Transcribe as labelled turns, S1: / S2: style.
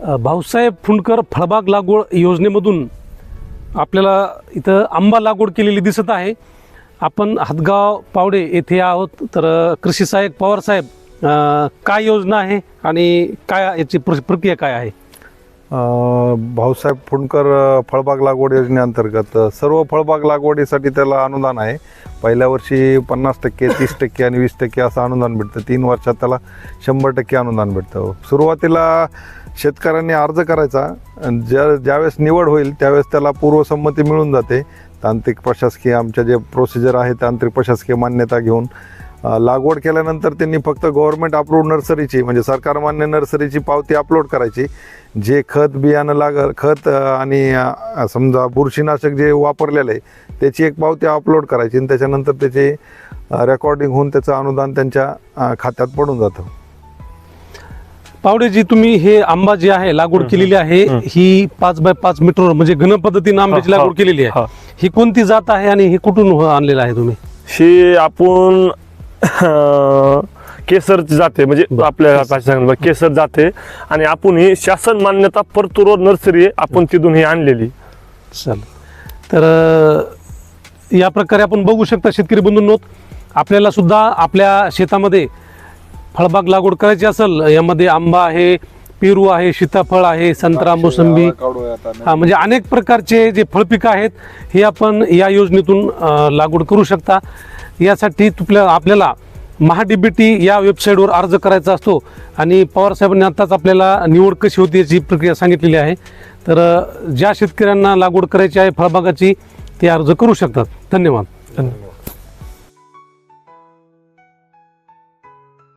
S1: भाऊसाहेब फुंडकर फळबाग लागवड योजनेमधून आपल्याला इथं आंबा लागवड केलेली दिसत आहे. आपण हदगाव पावडे येथे आहोत. तर कृषी सहाय्यक पवार साहेब काय योजना आहे आणि काय याची प्र- प्रक्रिया काय आहे?
S2: भाऊसाहेब फुंडकर फळबाग लागवड योजनेअंतर्गत सर्व फळबाग लागवडीसाठी त्याला अनुदान आहे. पहिल्या वर्षी पन्नास टक्के तीस टक्के आणि वीस टक्के असं अनुदान भेटतं. तीन वर्षात त्याला शंभर टक्के अनुदान भेटतं. सुरुवातीला शेतकऱ्यांनी अर्ज करायचा. आणि ज्या ज्यावेळेस निवड होईल त्यावेळेस त्याला पूर्वसंमती मिळून जाते. तांत्रिक प्रशासकीय आमच्या जे प्रोसिजर आहे तांत्रिक प्रशासकीय मान्यता घेऊन लागवड केल्यानंतर त्यांनी फक्त गव्हर्नमेंट अप्रूव्ड नर्सरीची म्हणजे सरकार मान्य नर्सरीची पावती अपलोड करायची. जे खत बियाणं लाग खत आणि समजा बुरशीनाशक जे वापरलेलं आहे त्याची एक पावती अपलोड करायची आणि त्याच्यानंतर त्याचे रेकॉर्डिंग होऊन त्याचं अनुदान त्यांच्या खात्यात पडून जातं.
S1: पावडेजी तुम्ही हे आंबा जे आहे लागवड केलेली आहे ही पाच बाय पाच मीटर म्हणजे घन पद्धतीने आंब्याची लागवड केलेली आहे.
S3: हा.
S1: कोणती जात आहे आणि हे कुठून आणलेलं आहे तुम्ही?
S3: ही आपण केसर जाते म्हणजे आपल्या केसर जाते आणि आपण ही शासन मान्यता परतुरो नर्सरी आपण तिथून ही आणलेली.
S1: चालेल तर या प्रकारे आपण बघू शकता शेतकरी बंधूंनो आपल्याला सुद्धा आपल्या शेतामध्ये फळबाग लागवड करायची असेल यामध्ये आंबा आहे पेरू आहे सीताफळ आहे संत्रा मोसंबी. हा म्हणजे अनेक प्रकारचे जे फळपिकं आहेत हे आपण या योजनेतून लागवड करू शकता. यासाठी तुपल्या आपल्याला महाडीबीटी या वेबसाईटवर अर्ज करायचा असतो. आणि पवार साहेबांनी आत्ताच आपल्याला निवड कशी होती याची प्रक्रिया सांगितलेली आहे. तर ज्या शेतकऱ्यांना लागवड करायची आहे फळबागाची ते अर्ज करू शकतात. धन्यवाद.
S3: धन्यवाद.